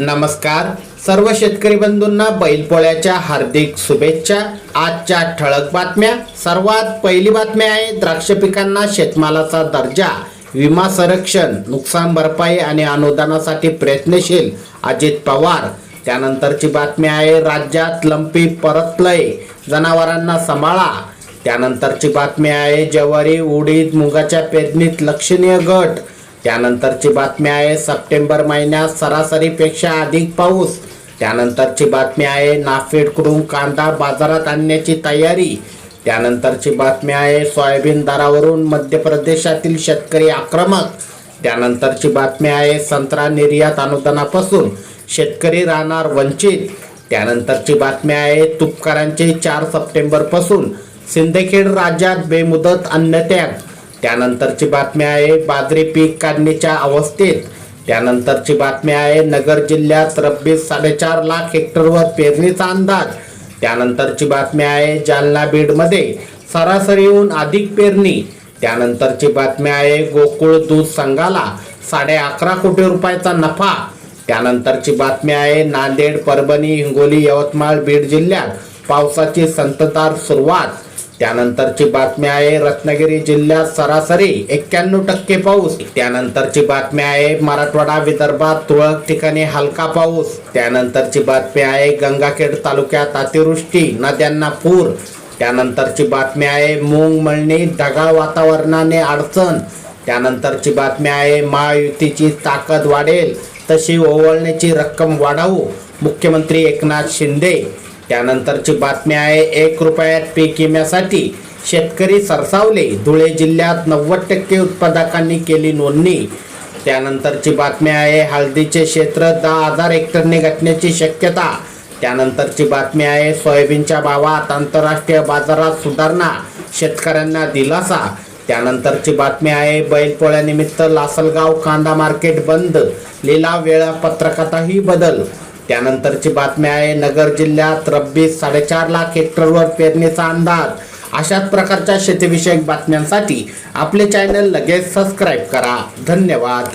नमस्कार. सर्व शेतकरी बंधूंना बैलपोळ्याच्या हार्दिक शुभेच्छा. आजच्या ठळक बातम्या. सर्वात पहिली बातमी आहे द्राक्ष पिकांना शेतमालाचा दर्जा विमा संरक्षण नुकसान भरपाई आणि अनुदानासाठी प्रयत्नशील अजित पवार. त्यानंतरची बातमी आहे राज्यात लंपी परतलय जनावरांना सांभाळा. त्यानंतरची बातमी आहे ज्वारी उडीद मुगाच्या पेरणीत लक्षणीय घट. त्यानंतरची बातमी आहे सप्टेंबर महिन्यात सरासरीपेक्षा अधिक पाऊस. त्यानंतरची बातमी आहे नाफेडकडून कांदा बाजारात आणण्याची तयारी. त्यानंतरची बातमी आहे सोयाबीन दरावरून मध्य प्रदेशातील शेतकरी आक्रमक. त्यानंतरची बातमी आहे संत्रा निर्यात अनुदानापासून शेतकरी राहणार वंचित. त्यानंतरची बातमी आहे तुपकरांचे चार सप्टेंबरपासून सिंदखेड राज्यात बेमुदत अन्नत्याग. त्यानंतरची बातमी आहे बाजरी पीक काढणीच्या अवस्थेत. त्यानंतरची बातमी आहे नगर जिल्ह्यात रब्बी साडेचार लाख हेक्टरवर पेरणीचा अंदाज. त्यानंतरची बातमी आहे जालना बीडमध्ये सरासरीहून अधिक पेरणी. त्यानंतरची बातमी आहे गोकुळ दूध संघाला साडे अकरा कोटी रुपयाचा नफा. त्यानंतरची बातमी आहे नांदेड परभणी हिंगोली यवतमाळ बीड जिल्ह्यात पावसाची संततधार सुरुवात. त्यानंतरची बातमी आहे रत्नागिरी जिल्ह्यात सरासरी एक्क्याण्णव टक्के पाऊस. त्यानंतरची बातमी आहे मराठवाडा विदर्भात तुरळक ठिकाणी हलका पाऊस. त्यानंतरची बातमी आहे गंगाखेड तालुक्यात अतिवृष्टी नद्यांना पूर. त्यानंतरची बातमी आहे मूंग मळणी ढगाळ वातावरणाने अडचण. त्यानंतरची बातमी आहे महायुतीची ताकद वाढेल तशी ओवळण्याची रक्कम वाढवू. मुख्यमंत्री एकनाथ शिंदे त्यानंतरची बातमी आहे एक रुपयात पीक विम्यासाठी शेतकरी सरसावले. धुळे जिल्ह्यात नव्वद टक्के उत्पादकांनी केली नोंदणी. त्यानंतरची बातमी आहे हळदीचे क्षेत्र दहा हजार हेक्टरने गाठण्याची शक्यता. त्यानंतरची बातमी आहे सोयाबीनच्या भावात आंतरराष्ट्रीय बाजारात सुधारणा शेतकऱ्यांना दिलासा. त्यानंतरची बातमी आहे बैलपोळ्यानिमित्त लासलगाव कांदा मार्केट बंद. लिलाव वेळापत्रकातही बदल. त्यानंतरची बातमी आहे नगर जिल्ह्यात रब्बी साडेचार लाख हेक्टरवर पेरणीचा अंदाज. अशाच प्रकारच्या शेतीविषयक बातम्यांसाठी आपले चॅनल लगेच सबस्क्राईब करा. धन्यवाद.